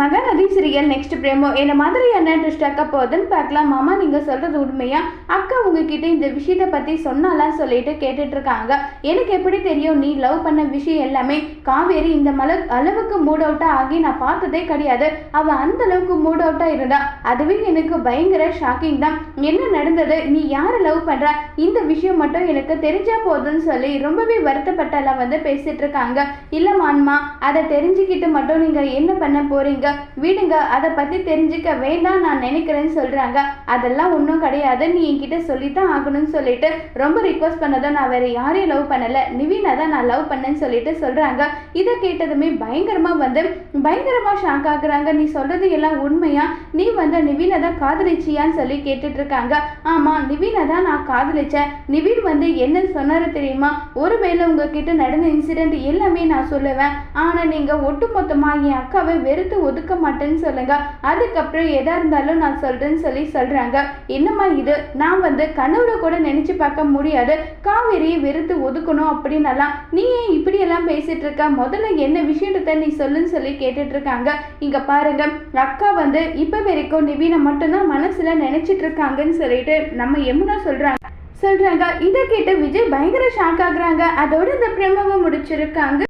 Mahanadi serial next பிரேமோ. என்ன மாதிரி என்ன ட்விஸ்ட் அக்கா போகுதுன்னு பார்க்கலாம். மாமா நீங்கள் சொல்கிறது உண்மையா? அக்கா உங்ககிட்ட இந்த விஷயத்தை பற்றி சொன்னாலாம் சொல்லிட்டு கேட்டுட்டு இருக்காங்க எனக்கு எப்படி தெரியும்? நீ லவ் பண்ண விஷயம் எல்லாமே காவேரி இந்த மல அளவுக்கு மூட் அவுட்டாக ஆகி நான் பார்த்ததே கிடையாது. அவள் அந்த அளவுக்கு மூட் அவுட்டாக இருந்தா. அதுவே எனக்கு பயங்கர ஷாக்கிங் தான். என்ன நடந்தது? நீ யாரை லவ் பண்ணுற இந்த விஷயம் மட்டும் எனக்கு தெரிஞ்சா போதுன்னு சொல்லி ரொம்பவே வருத்தப்பட்டெல்லாம் வந்து பேசிட்டு இருக்காங்க இல்ல மான்மா அதை தெரிஞ்சுக்கிட்டு மட்டும் நீங்கள் என்ன பண்ண போறீங்க விடுங்க அதை பத்தி தெரிஞ்சுக்க வேண்டாம் நான் நினைக்கிறேன்னு சொல்றாங்க. அதெல்லாம் ஒன்றும் கிடையாது. நீ என்கிட்ட சொல்லித்தான் ஆகணும்னு சொல்லிட்டு ரொம்ப ரிக்வஸ்ட் பண்ணதும் நான் வேற யாரையும் லவ் பண்ணல. நிவீனை தான் நான் லவ் பண்ணேன்னு சொல்லிட்டு சொல்றாங்க. இதை கேட்டதுமே பயங்கரமா வந்து பயங்கரமா ஷாக் ஆகுறாங்க. நீ சொல்றது எல்லாம் உண்மையா? நீ வந்து நிவீனை தான் காதலிச்சியான்னு சொல்லி கேட்டுட்டு இருக்காங்க ஆமா நிவீனை தான் நான் காதலிச்சேன். நிவீன் வந்து என்ன சொன்னாரு தெரியுமா? ஒருவேளை உங்ககிட்ட நடந்த இன்சிடென்ட் எல்லாமே நான் சொல்லுவேன். ஆனா நீங்க ஒட்டுமொத்தமா என் அக்காவை வெறுத்து ஒதுக்க மாட்டேன்னு சொல்லுங்க. அதுக்கப்புறம் எதா இருந்தாலும் நான் சொல்றேன்னு சொல்லி சொல்றாங்க. என்னம்மா இது? நான் வந்து கனவுல கூட நினைச்சு பார்க்க முடியாது. காவேரியை வெறுத்து ஒதுக்கணும் அப்படின்னலாம். நீ ஏன் இப்படி எல்லாம் பேசிட்டு இருக்க? முதல்ல என்ன விஷயத்த நீ சொல்லுன்னு சொல்லி கேட்டுட்டு இருக்காங்க. இங்க பாருங்க. அக்கா வந்து இப்ப வரைக்கும் நிவீனை மட்டும்தான் மனசுல நினைச்சிட்டு இருக்காங்கன்னு சொல்லிட்டு நம்ம யமுனா சொல்றாங்க. சொல்றாங்க. இதை கேட்டு விஜய் பயங்கர ஷாக் ஆகுறாங்க. அதோட இந்த பிரமவை முடிச்சிருக்காங்க.